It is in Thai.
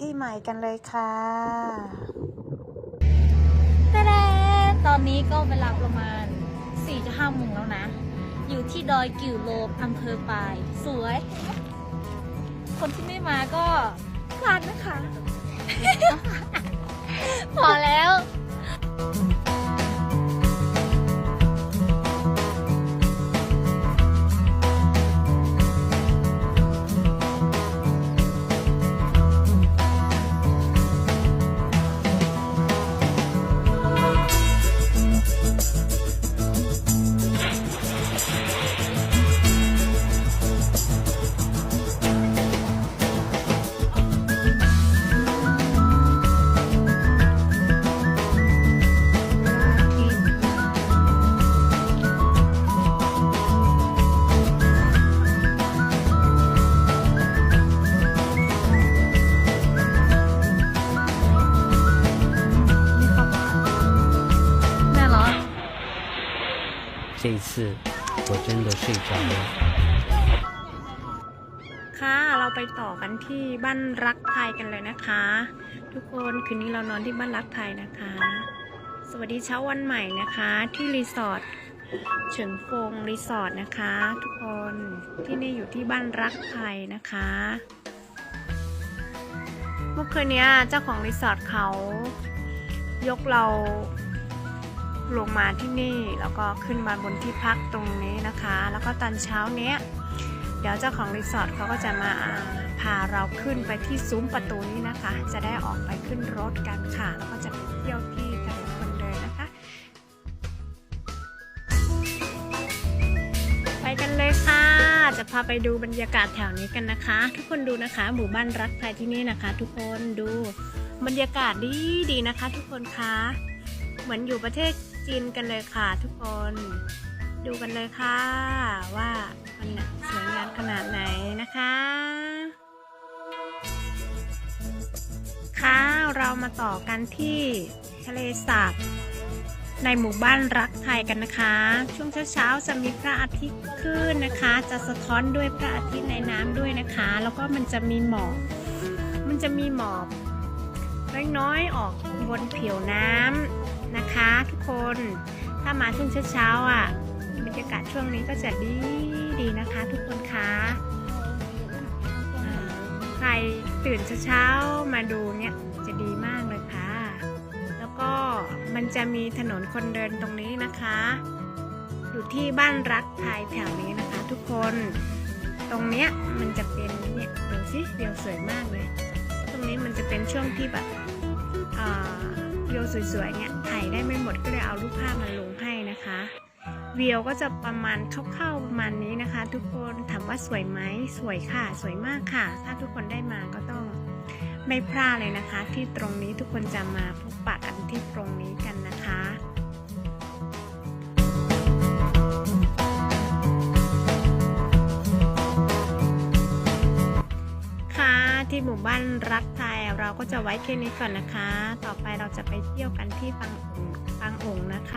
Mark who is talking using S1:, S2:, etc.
S1: ที่ใหม่กันเลยค่ะ
S2: แต่ตอนนี้ก็เวลาประมาณ4จะ5โมงแล้วนะ อยู่ที่ดอยกิ่วโลบอำเภอปาย สวย คนที่ไม่มาก็พลาดนะคะ พอแล้ว
S3: 这一次我真的睡着了。
S1: ค่ะ เราไปต่อกันที่บ้านรักไทยกันเลยนะคะ ทุกคนคืนนี้เรานอนที่บ้านรักไทยนะคะ สวัสดีเช้าวันใหม่นะคะ ที่รีสอร์ทเฉิงฟงรีสอร์ทนะคะ ทุกคนที่นี่อยู่ที่บ้านรักไทยนะคะ เมื่อคืนเนี้ยเจ้าของรีสอร์ทเขายกเรา ลงมาที่นี่แล้วก็ขึ้นมาบนที่พักตรงนี้นะคะ แล้วก็ตอนเช้าเนี้ยเดี๋ยวเจ้าของรีสอร์ทเขาก็จะมาพาเราขึ้นไปที่ซุ้มประตูนี้นะคะ จะได้ออกไปขึ้นรถกันค่ะ แล้วก็จะไปเที่ยวที่ถนนคนเดินนะคะ ไปกันเลยค่ะ จะพาไปดูบรรยากาศแถวนี้กันนะคะ ทุกคนดูนะคะ หมู่บ้านรักไทยที่นี่นะคะ ทุกคนดูบรรยากาศดีดีๆนะคะ ทุกคนคะเหมือนอยู่ประเทศ จีนกันเลยค่ะทุกคน ดูกันเลยค่ะ ว่ามันสวยงามขนาดไหนนะคะ ค่ะเรามาต่อกันที่ทะเลสาบในหมู่บ้านรักไทยกันนะคะ ช่วงเช้าๆจะมีพระอาทิตย์ขึ้นนะคะ จะสะท้อนด้วยพระอาทิตย์ในน้ำด้วยนะคะ แล้วก็มันจะมีหมอกมันจะมีหมอกน้อยๆออกบนผิวน้ำ นะคะทุกคนถ้ามาช่วงเช้าๆอะบรรยากาศช่วงนี้ก็จะดีดีนะคะทุกคนคะอ่าใครตื่นเช้าๆมาดูเนี่ยจะดีมากเลยค่ะ แล้วก็มันจะมีถนนคนเดินตรงนี้นะคะ อยู่ที่บ้านรักไทยแถวนี้นะคะ ทุกคนตรงเนี้ยมันจะเป็นเนี่ยดูสิเดียวสวยมากเลย ตรงนี้มันจะเป็นช่วงที่แบบ สวยๆเนี่ยถ่ายได้ไม่หมดก็เลยเอารูปภาพมาลงให้นะคะวิวก็จะประมาณคร่าวๆประมาณนี้นะคะ ทุกคนถามว่าสวยไหมสวยค่ะ สวยมากค่ะ ถ้าทุกคนได้มาก็ต้องไม่พลาดเลยนะคะ ที่ตรงนี้ทุกคนจะมาพบปะกันที่ตรงนี้กันนะคะ ที่หมู่บ้านรักไทยเราก็จะไว้แค่นี้ก่อนนะคะ ต่อไปเราจะไปเที่ยวกันที่ปังองปังองนะคะ